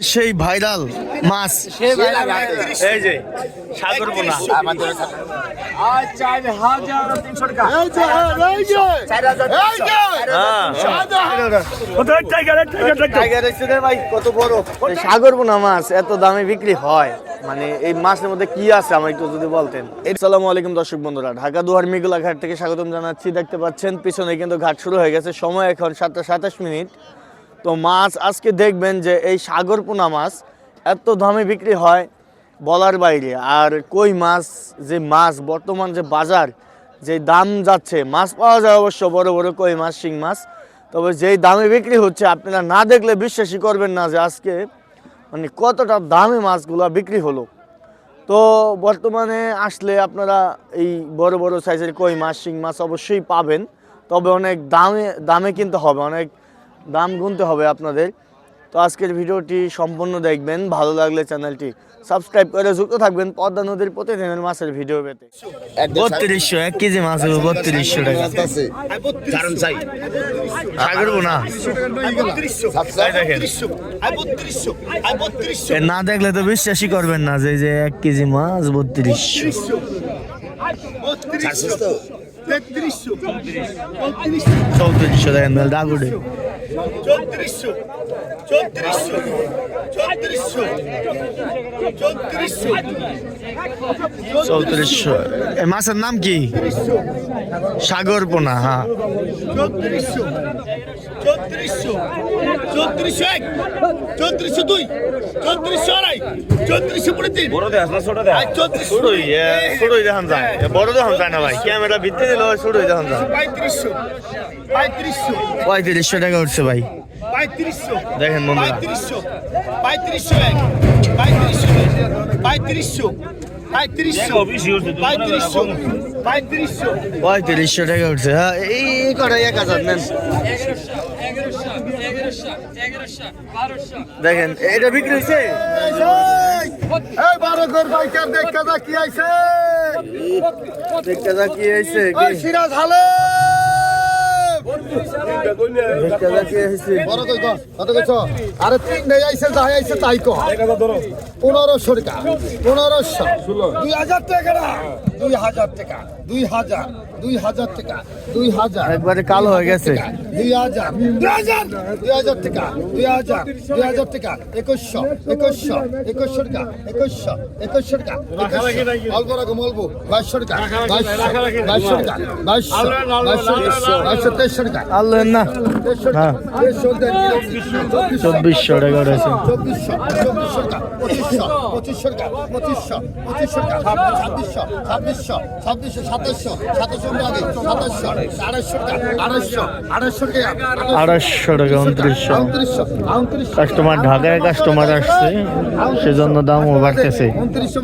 সেই ভাইরাল মাছ। এই যে সাগর বড়। সাগর পোনা মাছ এত দামে বিক্রি হয়। মানে এই মাছের মধ্যে কি আছে আমার একটু যদি বলতেন। আসসালামু আলাইকুম দর্শক বন্ধুরা ঢাকা দুয়ার মিগুলা ঘাট থেকে স্বাগতম জানাচ্ছি। দেখতে পাচ্ছেন পিছনে কিন্তু ঘাট শুরু হয়ে গেছে। সময় এখন সাতটা সাতাশ মিনিট। তো মাছ আজকে দেখবেন যে এই সাগর পোনা মাছ এত দামে বিক্রি হয় বলার বাইরে। আর কই মাছ, যে মাছ, বর্তমান যে বাজার, যে দাম যাচ্ছে, মাছ পাওয়া যায় অবশ্য বড় বড় কই মাছ, শিং মাছ। তবে যেই দামে বিক্রি হচ্ছে, আপনারা না দেখলে বিশ্বাসই করবেন না যে আজকে মানে কতটা দামে মাছগুলো বিক্রি হলো। তো বর্তমানে আসলে আপনারা এই বড় বড় সাইজের কই মাছ, শিং মাছ অবশ্যই পাবেন। তবে অনেক দামে দামে কিনতে হবে, অনেক দাম গুনতে হবে আপনাদের। তো আজকের ভিডিওটি সম্পূর্ণ দেখবেন ভালো লাগলে চ্যানেলটি সাবস্ক্রাইব করে যুক্ত থাকবেন পদ্মা নদীর প্রতিদিনের মাছের ভিডিও পেতে। বত্রিশশো এক কেজি মাছ হবে বত্রিশশো টাকা। সাগর না। না দেখলে তো বিশ্বাসই করবেন না যে এই যে এক কেজি মাছ বত্রিশশো। চৌত্রিশশো দেখেন ডাকুডে চৌত্রিশশো চৌত্রিশশো চৌত্রিশশো চৌত্রিশশো মাছের নাম কি? সাগর পোনা হ্যাঁ। চৌত্রিশশো চৌত্রিশশো চৌত্রিশশো এক চৌত্রিশশো দুই চৌত্রিশশো আড়াই চৌত্রিশশো পড়ে তিন আর চৌত্রিশশো। শুরুই শুরুই দেখান যায়। বড় দেখান যায় না ভাই। ক্যামেরা ভিত্তি দিল শুরুই দেখান যায়। পঁয়ত্রিশশো পঁয়ত্রিশশো। পঁয়ত্রিশশো টাকা উঠছে। পাঁচশো ভাই। দেখেন বন্ধুরা। পঁয়ত্রিশশো। টাকা উঠছে হ্যাঁ এই কটাই এক হাজার নেন। দেখেন এটা বিক্রি হয়েছে? কি হয়েছে সিরাজ হালে আরে তিন নেই আইছে যাই আইছে তাই কো পনেরোশো টাকা পনেরোশো দুই হাজার টাকা না দুই হাজার টাকা দুই হাজার দুই হাজার টাকা দুই হাজার একবারে কালো হয়ে গেছে দুই হাজার দুই হাজার দুই হাজার টাকা দুই হাজার দুই হাজার টাকা একুশশো একুশশো একুশশো টাকা একুশশো একুশশো টাকা অল্প রকম অল্প বাইশশো টাকা বাইশশো বাইশশো টাকা বাইশশো বাইশশো বাইশশো তেইশশো টাকা আনলেন না হ্যাঁ। চব্বিশশো টাকা রয়েছে। আড়াইশো টাকা, উনত্রিশশো। কাস্টমার ঢাকায় কাস্টমার আসছে, সেজন্য দামও বাড়তেছে। উনত্রিশশো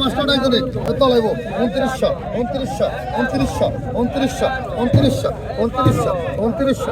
উনত্রিশশো উনত্রিশশো উনত্রিশশো উনত্রিশশো উনত্রিশশো উনত্রিশশো উনত্রিশশো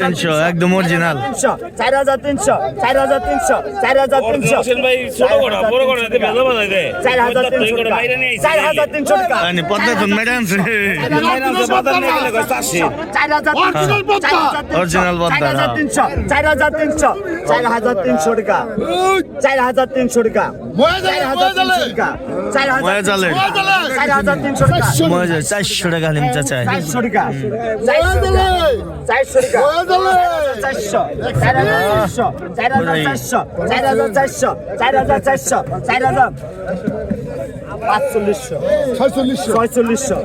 তিনশো একদম অরিজিনাল চার হাজার তিনশো চার হাজার তিনশো চার হাজার তিনশো চার হাজার তিনশো চার হাজার তিনশো চার হাজার তিনশো টাকা চার হাজার তিনশো টাকা চার হাজার তিনশো টাকা চার হাজার তিনশো টাকা চারশো টাকা চারশো টাকা চারশো চারশো চার হাজার চারশো। চার হাজার চারশো। চার হাজার চারশো। চার হাজার ছয়চল্লিশশো। ছয়চল্লিশশো।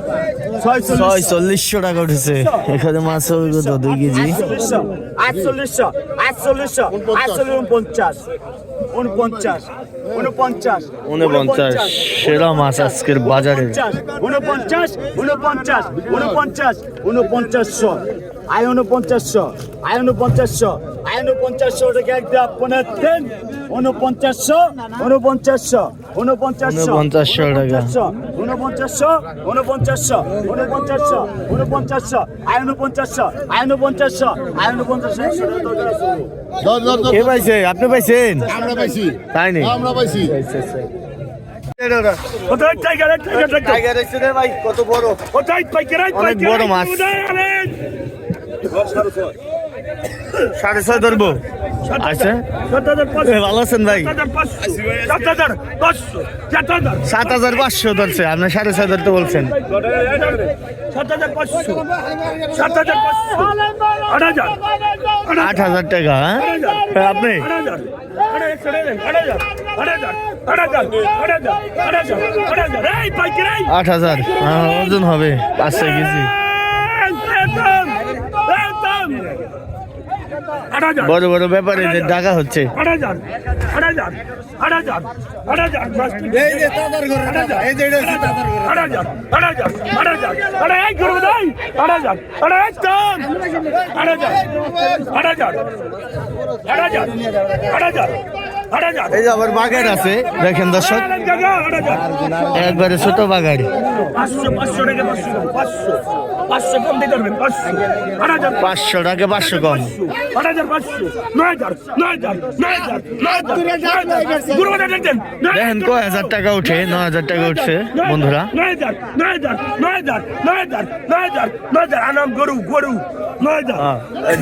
ছয়চল্লিশ ছয় চল্লিশশো টাকা উঠেছে। এখানে মাছ হবে কত? দুই কেজি? আটচল্লিশশো। আটচল্লিশশো। আটচল্লিশ উনপঞ্চাশ। উনপঞ্চাশ। উনপঞ্চাশ। উনপঞ্চাশ। সেরা মাছ আজকের বাজারে। উনপঞ্চাশ। উনপঞ্চাশ। উনপঞ্চাশ। উনপঞ্চাশশো। আয় উনপঞ্চাশশো আয়ন উনপঞ্চাশশো আয়ন উনপঞ্চাশশো ওটাকে একটা আপনার দেন উনপঞ্চাশশো উনপঞ্চাশশো উনপঞ্চাশশো উনপঞ্চাশশো। উনপঞ্চাশশো উনপঞ্চাশশো উনপঞ্চাশশো উনপঞ্চাশশো আয় উনপঞ্চাশশো আয় উনপঞ্চাশশো আয় উনপঞ্চাশশো একশো টাকা দরকার আছে। ধর ধর ধর কে পাইছে আপনি পাইছেন আমরা পাইছি তাই নি আমরা পাইছি কত বড় মাছ। সাড়ে ছয় আচ্ছা ভালো আছেন ভাই সাত হাজার পাঁচশো ধরছে সাড়ে ছয় বলছেন আট হাজার টাকা হ্যাঁ আট হাজার হ্যাঁ, ওজন হবে পাঁচ ছয় কেজি বড় বড় ব্যাপারে ডাকা হচ্ছে আড়া যান এই যে আবার বাগার আছে দেখেন দর্শক একবারে ছোট বাগার পাঁচশো টাকা পাঁচশো কম দেখেন কয় হাজার টাকা উঠে ন হাজার টাকা উঠছে বন্ধুরা গরু গরু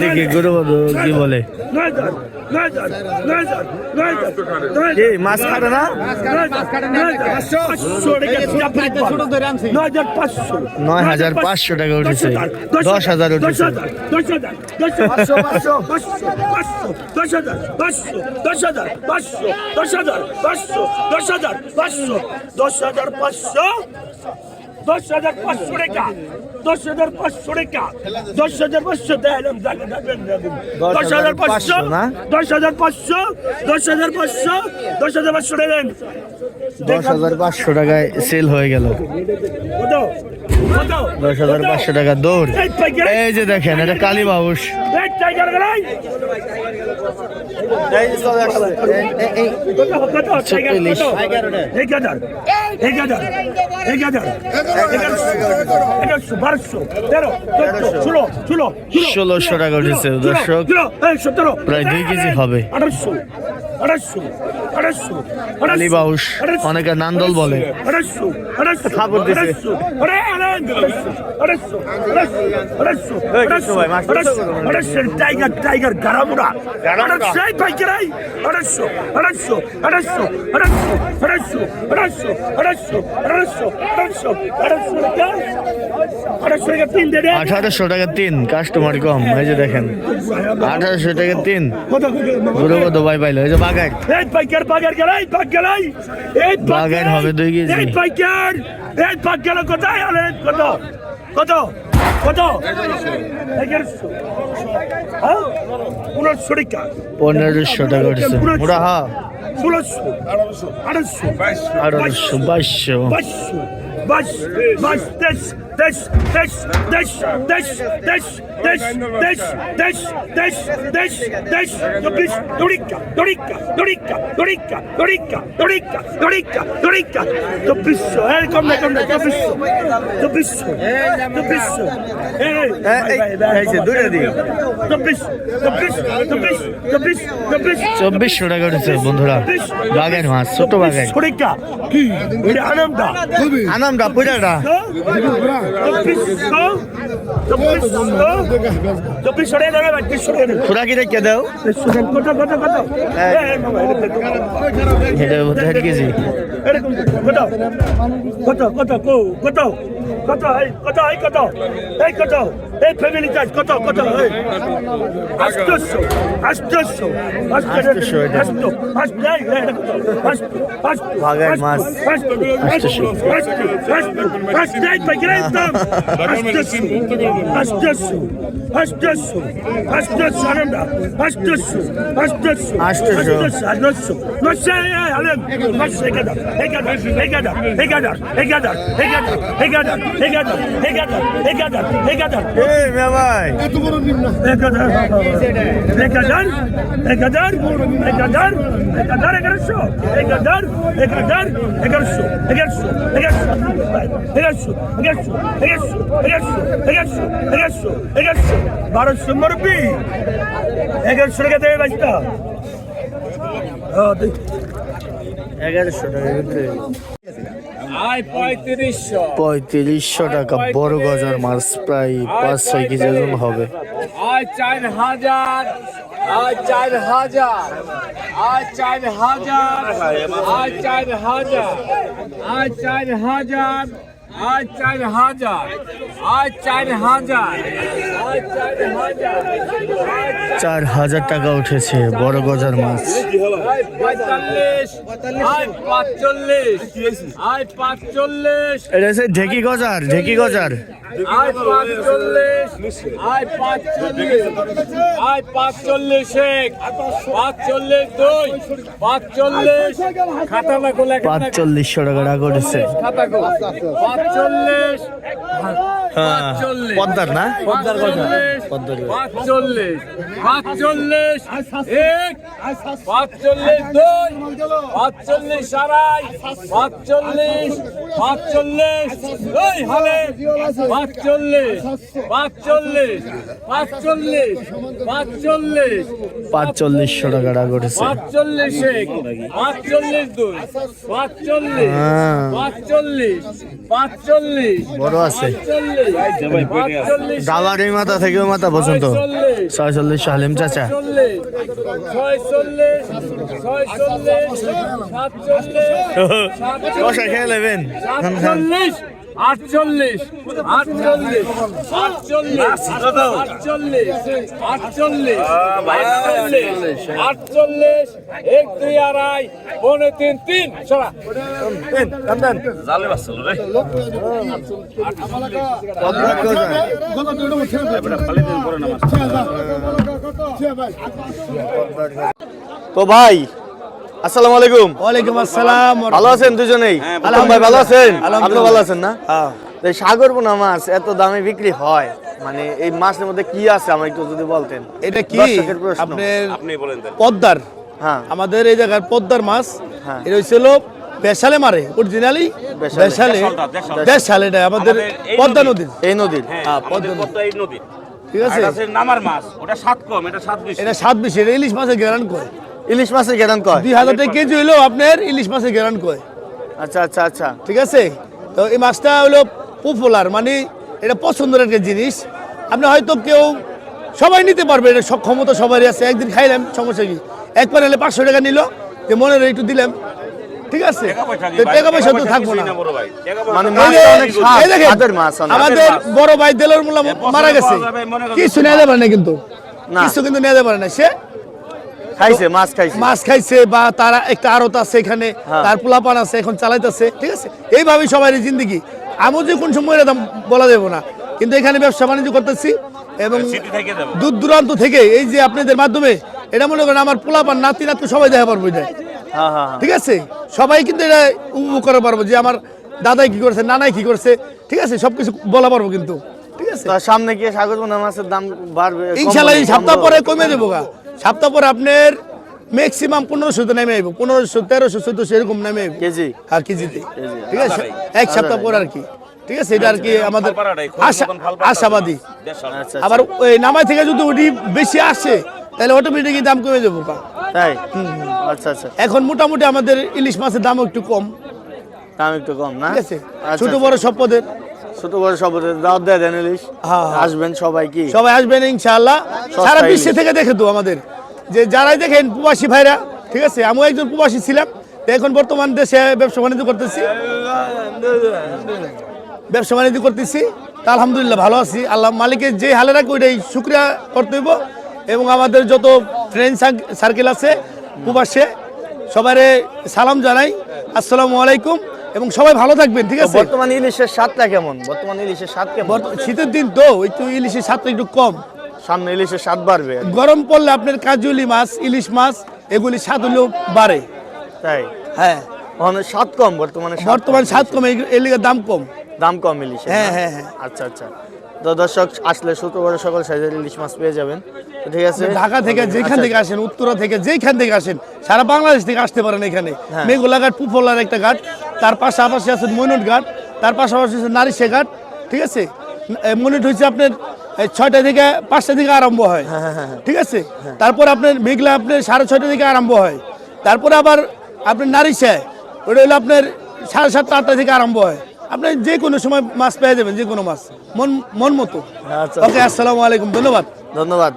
দেখি গরু কি বলে নয় কি মাছ কাটে না? নয় হাজার পাঁচশো। টাকা উঠেছে। দশ হাজার উঠেছে। দশ হাজার পাঁচশো। দশ হাজার পাঁচশো দশ হাজার পাঁচশো দশ হাজার পাঁচশো দশ হাজার দশ হাজার পাঁচশো দশ হাজার পাঁচশো টাকা দশ হাজার পাঁচশো টাকা দশ হাজার পাঁচশো দেখালাম দশ হাজার পাঁচশো? দশ হাজার পাঁচশো দশ হাজার পাঁচশো দশ হাজার পাঁচশো দেবেন দশ হাজার পাঁচশো টাকায় সেল হয়ে গেল কত কত দশ হাজার পাঁচশো টাকা দৌড় এই যে দেখেন এটা কালী এই টাইগার ষোলোশো টাকা উঠেছে দর্শক। প্রায় দুই কেজি হবে। আঠারোশো আঠারোশো। আঠারোশো কালী বাউস অনেকে নান্দল বলে। দিছে। Tiger tiger গারামুড়া গারামুড়া। পাইকারাই আড়াইশো আড়াইশো আড়াইশো আড়াইশো আড়াইশো আড়াইশো আড়াইশো আড়াইশো আড়াইশো আড়াইশো টাকা আড়াইশো টাকা তিন আঠারোশো টাকা তিন কাস্টমার কম এই যে দেখেন। আঠারোশো টাকা তিন। কত? গুরু কত? ভাই পাইলো। এই যে বাগান এই পাইকার পাইকার গেলাই পাক গেলাই। এই বাগান হবে দুই কেজি। এই পাইকার এই পাক গেল কোথায়? আলে কত? কত? কত? হ্যাঁ? পনেরোশো টাকা। পনেরোশো টাকা উঠেছে মোটা হা। ষোলোশো। আড়াইশো আঠারোশো বাইশশো। বাইশশো। বাইশ বাইশ তেইশ। তেইশ তেইশ তেইশ তেইশ তেইশ তেইশ তেইশ তেইশ তেইশ তেইশ তেইশ চব্বিশ দড়িকা দড়িকা দড়িকা দড়িকা দড়িকা দড়িকা দড়িকা দড়িকা চব্বিশশো এই কম না কম না চব্বিশশো চব্বিশশো চব্বিশশো চব্বিশশো টাকা উঠেছে বন্ধুরা বাগান মাছ ছোট বাগান আনন্দা আনামটা পুরাটা খুরাকি রেখে দাও এটা কেজি কত কত কত কত Koto, ei, koto, ei, koto. Ei, koto. Ei, pevilitaj, koto, koto, ei. Aš tušu, aš tušu. Aš tušu, ei. Aš tu, aš bļai, ei, koto. Aš, aš. Vagai, mas. Aš tušu. Aš tu, aš tu. Aš bļai, pa greitam. Aš tušu. Aš tušu. Aš tušu. Aš tušu, aranda. Aš tušu. Aš tušu. Aš tušu. Aš tušu, aš tušu. Nu, še, ei, alem. Aš, ei, kada. Ei, kada. Ei, kada. Ei, kada. Ei, kada. Ei, kada. Ei, kada. বারোশো মুরব্বি এগারোশো টাকা দেবে বাচ্চা এগারোশো টাকা পঁয়ত্রিশ পঁয়ত্রিশশো। টাকা বড় গজার মাছ প্রায় পাঁচ ছয় কেজি ওজন হবে। চার হাজার। আর চার হাজার। আর চার হাজার। আর চার হাজার। আর চার হাজার। আর চার হাজার। আর চার হাজার। আর চার হাজার। চার হাজার টাকা উঠেছে বড় গজার মাছ। এটা হচ্ছে ঢেকি গজার ঢেকি গজার। আয় পাঁচচল্লিশ আয় পাঁচচল্লিশ আয় পাঁচচল্লিশ এক পাঁচচল্লিশ দুই পাঁচচল্লিশ খাতা না গোলা পাঁচচল্লিশশো টাকা উঠেছে পাঁচচল্লিশ হ্যাঁ, পদ্মার না? পদ্মার গজ। পাঁচচল্লিশ পাঁচচল্লিশ এক পাঁচচল্লিশ দুই পাঁচচল্লিশ আড়াই পাঁচচল্লিশ পাঁচচল্লিশ দুই হালে পাঁচচল্লিশ পাঁচচল্লিশ পাঁচচল্লিশ পাঁচচল্লিশ। পাঁচচল্লিশশো টাকা টাকা পাঁচচল্লিশ এক পাঁচচল্লিশ দুই পাঁচচল্লিশ হ্যাঁ। পাঁচচল্লিশ পাঁচচল্লিশ বড় আছে। এই মাথা থেকে ওই মাথা পর্যন্ত ছয়চল্লিশ হালিম চাচা। কষা খেয়ে নেবেন। আটচল্লিশ আটচল্লিশ আটচল্লিশ আটচল্লিশ আটচল্লিশ আটচল্লিশ আটচল্লিশ এক দুই আড়াই পৌনে তিন সরা তো ভাই আসসালামু আলাইকুম। ওয়ালাইকুম আসসালাম ভালো আছেন দুজনেই? হ্যাঁ, ভাই ভালো আছেন? আপনি ভালো আছেন না? হ্যাঁ। এই সাগর বোনা মাছ এত দামে বিক্রি হয়? মানে এই মাছের মধ্যে কি আছে আমার একটু যদি বলতেন? এটা কি? প্রশ্ন। আপনার পদ্মার। হ্যাঁ। আমাদের এই জায়গার পদ্মার মাছ হ্যাঁ। এটা হচ্ছিল বেসালে মারে অরিজিনালি। বেসালে দেশাল এটা আমাদের পদ্মা নদীর। এই নদীর? হ্যাঁ, পদ্মা এই নদী ঠিক আছে? নামার মাছ ওটা সাত কম এটা সাত বেশি। এটা সাত বেশি এটা ইলিশ মাছের গ্যারান্ট করে। ইলিশ মাছের গেরান কয়? দুই হাজার টাকা কেজি হইলেও আপনার ইলিশ মাছের গ্যারান্ট করে আচ্ছা আচ্ছা আচ্ছা। ঠিক আছে? তো এই মাছটা হলো পপুলার মানে এটা পছন্দের একটা জিনিস। আপনি হয়তো কেউ সবাই নিতে পারবে এটা সব ক্ষমতা সবারই আছে। একদিন খাইলাম সমস্যা কি? একবার এলে পাঁচশো টাকা নিল যে মনে রে একটু দিলাম। ঠিক আছে? টাকা পয়সা তো থাকব না। মানে। আমাদের বড় ভাই দেলোর মোল্লা মারা গেছে। যাবে, কিছু নিয়ে পারে না কিন্তু। কিছু কিন্তু নিয়ে পারে না। সে খাইছে মাছ খাইছে। মাছ খাইছে বা তারা একটা আড়ত আছে এখানে হ্যাঁ। তার পোলাপান আছে এখন চালাইতেছে ঠিক আছে? এইভাবেই সবাই জিন্দগি। আমিও যে কোন সময় এরকম বলা দেবো না। কিন্তু এখানে ব্যবসা বাণিজ্য করতেছি এবং। দূর দূরান্ত থেকে এই যে আপনাদের মাধ্যমে এটা মনে করেন আমার পোলাপান নাতি নাতকে সবাই দেখা পারব এটা হ্যাঁ হ্যাঁ। ঠিক আছে? সবাই কিন্তু এটা উপভোগ করা পারব যে আমার দাদাই কি করছে নানাই কি করছে ঠিক আছে? সবকিছু বলা পারব কিন্তু ঠিক আছে? সামনে গিয়ে সাগর মাছের দাম বাড়বে ইনশাল্লাহ এই সপ্তাহ পরে। কমে দেবো গা। সপ্তাহ পরে আপনার ম্যাক্সিমাম পনেরোশো তো নেমে আইব। পনেরোশো তেরোশো চোদ্দশো এরকম নেমে আইব। কেজি? হ্যাঁ কেজিতে। ঠিক আছে? এক সপ্তাহ পর আর কি। ঠিক আছে? এটা আর কি আমাদের আশা মতন আশাবাদী। আচ্ছা আবার ওই নামাই থেকে যদি ওটি বেশি আসে তাহলে অটোমেটিকই দাম কমে যাব। তাই? আচ্ছা আচ্ছা। এখন মোটামুটি আমাদের ইলিশ মাছের দাম একটু কম। দাম একটু কম না? ঠিক আছে? আচ্ছা, ছোট আচ্ছা। বড় সব পদের। ছোট বড় সব দাওয়াত দেয় দেন ইলিশ। হ্যাঁ, হ্যাঁ। আসবেন সবাই কি? সবাই আসবেন ইনশাআল্লাহ। সারা। বিশ্বে থেকে দেখে তো আমাদের। যে যারাই দেখেন প্রবাসী ভাইরা ঠিক আছে? আমিও একজন প্রবাসী ছিলাম। এখন বর্তমান দেশে ব্যবসা বাণিজ্য করতেছি। ব্যবসা বাণিজ্য করতেছি। তা আলহামদুলিল্লাহ ভালো আছি। আল্লাহ মালিকের যে হালে রাখে ওইটাই শুক্রিয়া করতে হইব। এবং আমাদের যত ফ্রেন্ড সার্কেল আছে প্রবাসে সবারে সালাম জানাই। আসসালামু আলাইকুম। এবং সবাই ভালো থাকবেন ঠিক আছে? বর্তমান ইলিশের স্বাদটা কেমন? বর্তমান ইলিশের স্বাদ কেমন? শীতের দিন তো একটু ইলিশের স্বাদটা একটু কম। সামনে ইলিশের স্বাদ বাড়বে। গরম পড়লে আপনার কাজুলি মাছ ইলিশ মাছ এগুলি স্বাদ হলেও বাড়ে। তাই? হ্যাঁ। স্বাদ কম বর্তমানে স্বাদ কম। দাম কম। দাম কম ইলিশ হ্যাঁ, হ্যাঁ, হ্যাঁ। আচ্ছা আচ্ছা। তো দর্শক আসলে শুক্রবার সকল সাইজের ইলিশ মাছ পেয়ে যাবেন। ঠিক আছে। ঢাকা থেকে যেখান আচ্ছা, থেকে আসেন উত্তরা থেকে যেখান থেকে আসেন সারা বাংলাদেশ থেকে আসতে পারেন এখানে। হ্যাঁ। ঘাট পুফলার একটা ঘাট। তার পাশাপাশি আছে মইনট ঘাট তার পাশাপাশি আছে নারিশে ঘাট ঠিক আছে? মনিট হচ্ছে আপনার ছয়টা থেকে পাঁচটা থেকে আরম্ভ হয় হ্যাঁ, ঠিক আছে? তারপর আপনার মেঘলা আপনার সাড়ে ছয়টা থেকে আরম্ভ হয় তারপরে আবার আপনার নারিশে ওটা হলো আপনার সাড়ে সাতটা আটটা থেকে আরম্ভ হয়। আপনি যে কোনো সময় মাছ পেয়ে যাবেন যে কোনো মাছ মন মন মতো। আচ্ছা। ওকে আসসালামু আলাইকুম ধন্যবাদ। ধন্যবাদ।